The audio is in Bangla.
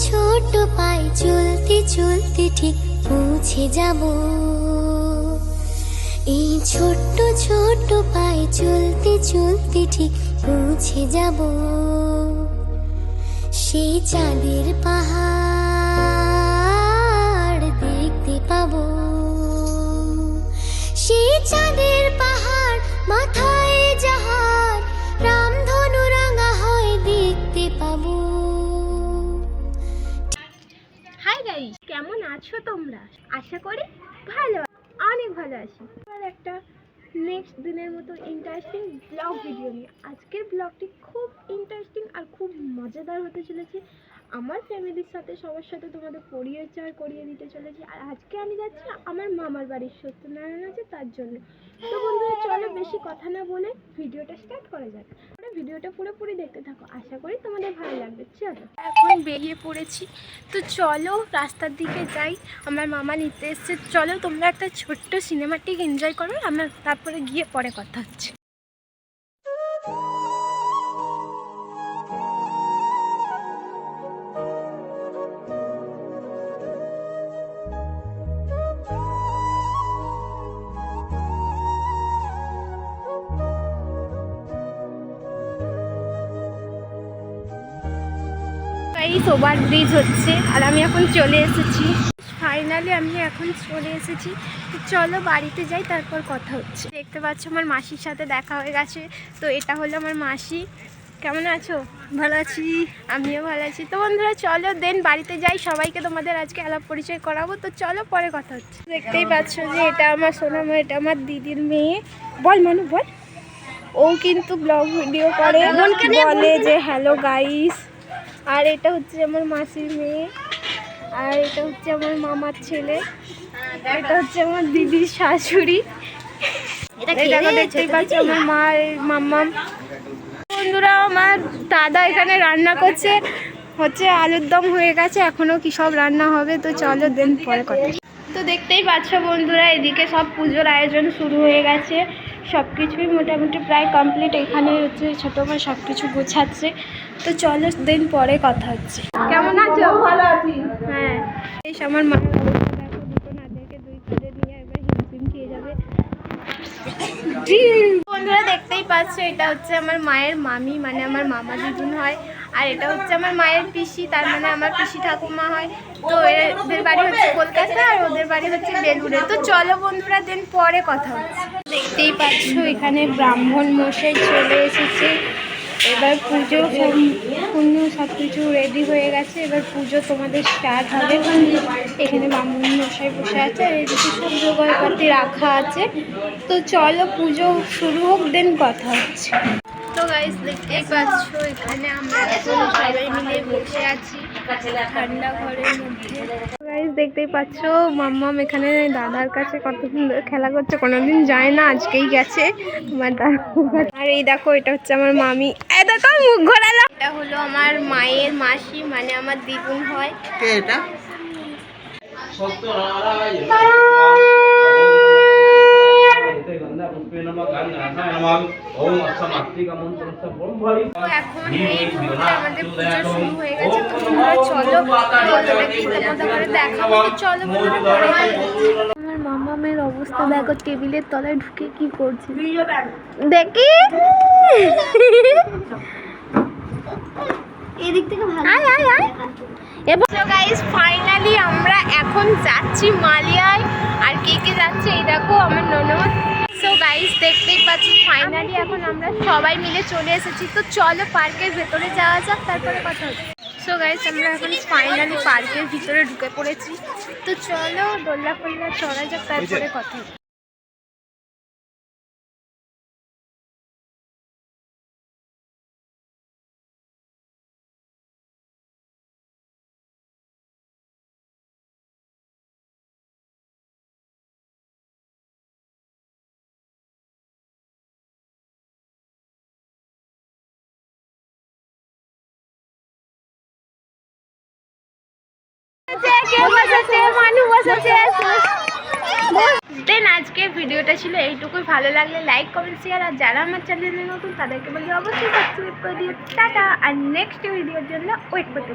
ছোট পাই চলতে চলতে ঠিক পৌঁছে যাব। এই ছোট্ট, ছোট পায়ে চলতে চলতে ঠিক পৌঁছে যাব। সেই চাঁদের পাহাড় কেমন আছো তোমরা? আশা করি ভালো অনেক ভালো আছি। আর একটা নেক্সট দিনের মতো ইন্টারেস্টিং ব্লগ ভিডিও নিয়ে। আজকের ব্লগটি খুব ইন্টারেস্টিং আর খুব মজাদার হতে চলেছে। আমার ফ্যামিলির সাথে, সবার সাথে তোমাদের পরিচয় করিয়ে দিতে চলেছি। আর আজকে আমি যাচ্ছি আমার মামার বাড়ির সত্যনারায়ণ আছে, তার জন্য। তো বন্ধুরা, চলো বেশি কথা না বলে ভিডিওটা স্টার্ট করা যাক। ভিডিওটা পুরোপুরি দেখতে থাকো। আশা করি তোমাদের ভালো লাগবে। চলো। এখন বেরিয়ে পড়েছি। তো চলো রাস্তার দিকে যাই। আমার মামা নিতে এসছে। চলো তোমরা একটা ছোট্ট সিনেমাটিক এনজয় করো। আমরা তারপরে গিয়ে পরে কথা হচ্ছে। গাইস ওভার ব্রিজ হচ্ছে আর আমি এখন চলে এসেছি। ফাইনালি আমি এখন চলে এসেছি। চলো বাড়িতে যাই তারপর কথা হচ্ছে। দেখতে পাচ্ছ আমার মাসির সাথে দেখা হয়ে গেছে। তো এটা হলো আমার মাসি। কেমন আছো? ভালো আছি। আমিও ভালো আছি। তো বন্ধুরা চলো দেন বাড়িতে যাই। সবাইকে তোমাদের আজকে আলাপ পরিচয় করাবো। তো চলো পরে কথা হচ্ছে। দেখতেই পাচ্ছ যে এটা আমার সোনামা এটা আমার দিদির মেয়ে। বল মানু বল। ও কিন্তু ব্লগ ভিডিও করে। বলে যে হ্যালো গাইস আর এটা হচ্ছে আমার মাসির মেয়ে আর এটা হচ্ছে আমার মামার ছেলে এটা হচ্ছে আমার দিদির শাশুড়ি। এই দেখো দেখতেই পাচ্ছ আমার মা মাম্মাম। বন্ধুরা আমার দাদা এখানে রান্না করছে। হচ্ছে আলুর দম হয়ে গেছে এখনও কি সব রান্না হবে তো চলো দেন পরে কথা। তো দেখতেই পাচ্ছ বন্ধুরা এদিকে সব পুজোর আয়োজন শুরু হয়ে গেছে। সব কিছুই মোটামুটি প্রায় কমপ্লিট এখানে হচ্ছে ছোটো মা সব কিছু গোছাচ্ছে। তো চলো দিন পরে কথা হচ্ছে। কেমন আছো? ভালো আছি। হ্যাঁ। এই আমার যাবে। বন্ধুরা দেখতেই পাচ্ছ এটা হচ্ছে আমার মায়ের মামি মানে আমার মামা দিদুন হয়। আর এটা হচ্ছে আমার মায়ের পিসি, তার মানে আমার পিসি ঠাকুমা হয়। তো এদের বাড়ি হচ্ছে কলকাতা আর ওদের বাড়ি হচ্ছে বেলুড়ে। তো চলো বন্ধুরা, দিন পরে কথা হচ্ছে। দেখতেই পাচ্ছ, এখানে ব্রাহ্মণ মশাই চলে এসেছে। এবার পুজো সম্পূর্ণ সব কিছু রেডি হয়ে গেছে। এবার পুজো তোমাদের স্টার্ট হবে। এখানে ব্রাহ্মণ মশাই বসে আছে আর এদিকে সব জোগাড়পাতি রাখা আছে। তো চলো পুজো শুরু হোক, দেন কথা হচ্ছে। তো গাইস দেখতেই পাচ্ছ এখানে আমরা এখন সবাই মিলে বসে আছি ঠান্ডা ঘরের মধ্যে। গাইস দেখতেই পাচ্ছ মাম্মাম এখানে দাদার কাছে কত সুন্দর খেলা করছে কোনোদিন যায় না আজকেই গেছে আমার দাদা। আর এই দেখো এটা হচ্ছে আমার মামি। এই দেখো মুখ ঘোরালো। এটা হলো আমার মায়ের মাসি মানে আমার দ্বিগুণ হয়। কে এটা? তো এখন এই মুহূর্তে আমাদের পুজো শুরু হয়ে গেছে তো তোমরা চলো তোমাদের চলো আমার মামামের অবস্থা দেখো টেবিলের তলায় ঢুকে কি করছে? দেখি। এদিক থেকে ভালো আয় আয় আয়। এবং গাইস ফাইনালি আমরা এখন যাচ্ছি মালিয়ায়। আর কে কে যাচ্ছে এই দেখো আমার ননদ। সো গাইস দেখতেই পাচ্ছি ফাইনালি এখন আমরা সবাই মিলে চলে এসেছি। তো চলো পার্কের ভেতরে যাওয়া যাক, তারপরে কথা হচ্ছে সো গাইস আমরা এখন ফাইনালি পার্কের ভিতরে ঢুকে পড়েছি। তো চলো দোল্লা ফোল্লা চড়া যাক, তারপরে কথা দেন আজকে ভিডিওটা ছিল এইটুকুই। ভালো লাগলে লাইক কমেন্ট শেয়ার আর যারা আমার চ্যানেলে নতুন, তাদেরকে বলি অবশ্যই সাবস্ক্রাইব করে দিও। টাটা। আর নেক্সট ভিডিওর জন্য ওয়েট করতে